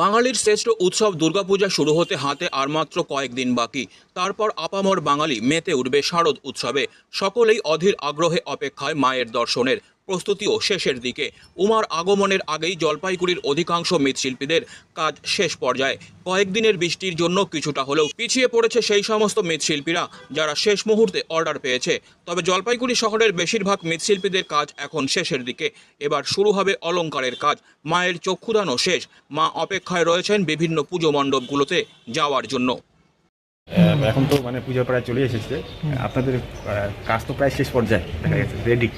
বাঙালির শ্রেষ্ঠ উৎসব দুর্গাপূজা শুরু হতে হাতে আর মাত্র কয়েকদিন বাকি। তারপর আপামর বাঙালি মেতে উঠবে শারদ উৎসবে। সকলেই অধীর আগ্রহে অপেক্ষায় মায়ের দর্শনের প্রস্তুতিও শেষের দিকে উমার আগমনের আগেই জলপাইগুড়ির অধিকাংশ মৃৎশিল্পীদের কাজ শেষ পর্যায়ে। কয়েকদিনের বৃষ্টির জন্য কিছুটা হলেও পিছিয়ে পড়েছে সেই সমস্ত মৃৎশিল্পীরা যারা শেষ মুহূর্তে অর্ডার পেয়েছে। তবে জলপাইগুড়ি শহরের বেশিরভাগ মৃৎশিল্পীদের কাজ এখন শেষের দিকে। এবার শুরু হবে অলংকারের কাজ। মায়ের চক্ষুদানও শেষ। মা অপেক্ষায় রয়েছেন বিভিন্ন পুজো মণ্ডপগুলোতে যাওয়ার জন্য। এখন তো মানে পুজো প্রায় চলে এসেছে। আপনাদের কাজ তো প্রায় শেষ পর্যায়ে দেখা গেছে রেডি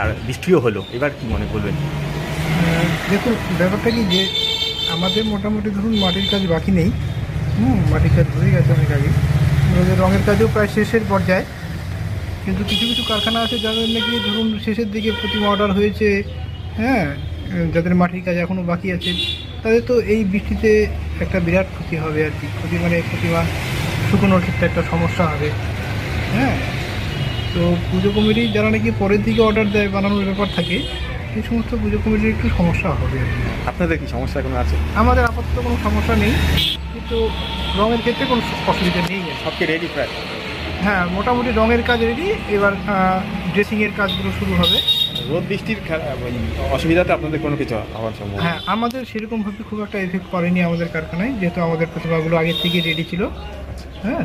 আর বৃষ্টিও হলো। এবার কি মনে করবেন? দেখুন, ব্যাপারটা কি যে আমাদের মোটামুটি ধরুন মাটির কাজ বাকি নেই। হুম, মাটির কাজ হয়ে গেছে অনেক আগে। আমাদের রঙের কাজও প্রায় শেষের পর্যায়ে। কিন্তু কিছু কিছু কারখানা আছে যাদের নাকি ধরুন শেষের দিকে প্রতিমা অর্ডার হয়েছে। হ্যাঁ যাদের মাটির কাজ এখনও বাকি আছে, তাদের তো এই বৃষ্টিতে একটা বিরাট ক্ষতি হবে আর কি। ক্ষতি মানে প্রতিমা শুকনোর ক্ষেত্রে একটা সমস্যা হবে। হ্যাঁ তো পুজো কমিটি যারা নাকি পরের দিকে অর্ডার দেয় বানানোর ব্যাপার থাকে এই সমস্ত পুজো কমিটির একটু সমস্যা হবে আপনাদের কি সমস্যা কোনো আছে? আমাদের আপাতত কোনো সমস্যা নেই কিন্তু রঙের ক্ষেত্রে কোনো অসুবিধা নেই আর কি। সব কি রেডি প্রায়? হ্যাঁ মোটামুটি রঙের কাজ রেডি এবার ড্রেসিংয়ের কাজগুলো শুরু হবে। রোদ বৃষ্টির অসুবিধাতে আপনাদের কোনো কিছু হওয়ার সম্ভব হ্যাঁ আমাদের সেরকমভাবে খুব একটা এফেক্ট করেনি আমাদের কারখানায় যেহেতু আমাদের প্রতিভাগুলো আগের থেকে রেডি ছিল। হ্যাঁ